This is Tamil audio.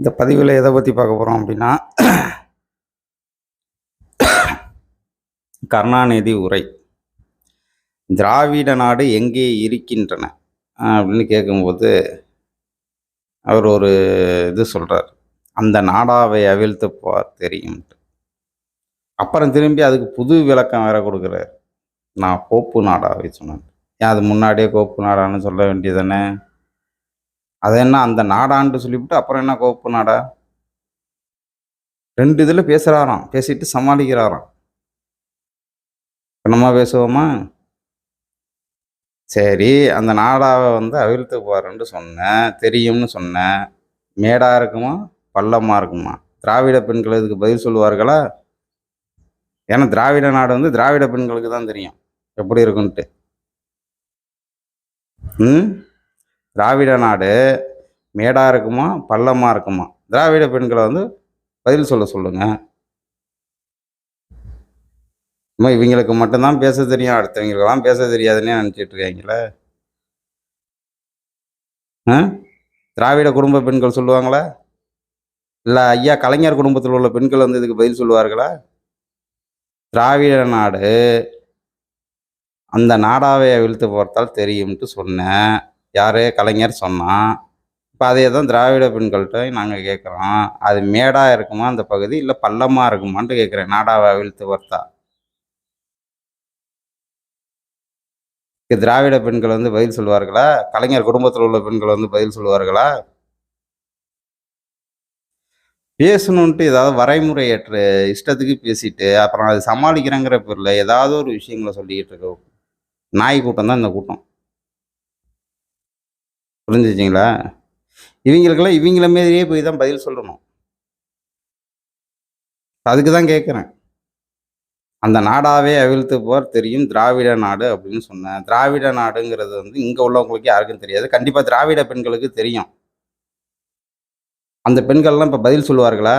இந்த பதிவில் எதை பற்றி பார்க்க போகிறோம் அப்படின்னா கருணாநிதி உரை. திராவிட நாடு எங்கே இருக்கின்றன? அப்படின்னு கேட்கும்போது அவர் ஒரு இது சொல்கிறார் அந்த நாடாவை அவிழ்த்து பார் தெரியும்ட்டு. அப்புறம் திரும்பி அதுக்கு புது விளக்கம் வேற கொடுக்குறாரு. நான் கோப்பு நாடாவை சொன்னேன். ஏன் அது முன்னாடியே கோப்பு நாடான்னு சொல்ல வேண்டியதானே அது என்ன அந்த நாடான்ட்டு சொல்லிவிட்டு அப்புறம் என்ன கோப்பு நாடா? ரெண்டு இதில் பேசுகிறாராம் பேசிட்டு சமாளிக்கிறாராம். இப்ப நம்ம பேசுவோமா? சரி அந்த நாடாவை வந்து அவிழ்த்து பாருன்னு சொன்னேன் தெரியும்னு சொன்னேன். மேடா இருக்குமா? பள்ளமா இருக்குமா? திராவிட பெண்கள் இதுக்கு பதில் சொல்லுவார்களா? ஏன்னா திராவிட நாடு வந்து திராவிட பெண்களுக்கு தான் தெரியும். எப்படி இருக்குன்ட்டு. ம்? திராவிட நாடு மேடாக இருக்குமா பள்ளமாக இருக்குமா? திராவிட பெண்களை வந்து பதில் சொல்ல சொல்லுங்கள் அம்மா இவங்களுக்கு மட்டும்தான் பேச தெரியும் அடுத்தவங்களுக்கெல்லாம் பேச தெரியாதுன்னே நினச்சிட்டு இருக்காங்களே. ஆ? திராவிட குடும்ப பெண்கள் சொல்லுவாங்களா? இல்லை ஐயா கலைஞர் குடும்பத்தில் உள்ள பெண்கள் வந்து இதுக்கு பதில் சொல்லுவார்களா? திராவிட நாடு அந்த நாடாவை அவிழ்த்து பார்த்தால் தெரியும்ட்டு சொன்னேன். யார் கலைஞர் சொன்னான். இப்போ அதே தான் திராவிட பெண்கள்கிட்ட நாங்கள் கேட்குறோம் அது மேடாக இருக்குமா அந்த பகுதி? இல்லை பள்ளமாக இருக்குமான்ட்டு கேட்குறேன் நாடாவை அவிழ்த்து வர்த்தா. திராவிட பெண்கள் வந்து பதில் சொல்லுவார்களா? கலைஞர் குடும்பத்தில் உள்ள பெண்கள் வந்து பதில் சொல்லுவார்களா? பேசணுன்ட்டு ஏதாவது வரைமுறையற்ற இஷ்டத்துக்கு பேசிட்டு அப்புறம் அது சமாளிக்கிறேங்கிற பேரில் ஏதாவது ஒரு விஷயங்களை சொல்லிக்கிட்டு இருக்க நாய் கூட்டம் தான் இந்த கூட்டம். புரிஞ்சுச்சிங்களா இவங்களுக்கெல்லாம் இவங்கள மாரியே போய் தான் பதில் சொல்லணும். அதுக்கு தான் கேட்குறேன். அந்த நாடாவே அவிழ்த்து போர் தெரியும் திராவிட நாடு அப்படின்னு சொன்னேன். திராவிட நாடுங்கிறது வந்து இங்கே உள்ளவங்களுக்கு யாருக்கும் தெரியாது. கண்டிப்பாக திராவிட பெண்களுக்கு தெரியும். அந்த பெண்கள்லாம் இப்போ பதில் சொல்லுவார்களா?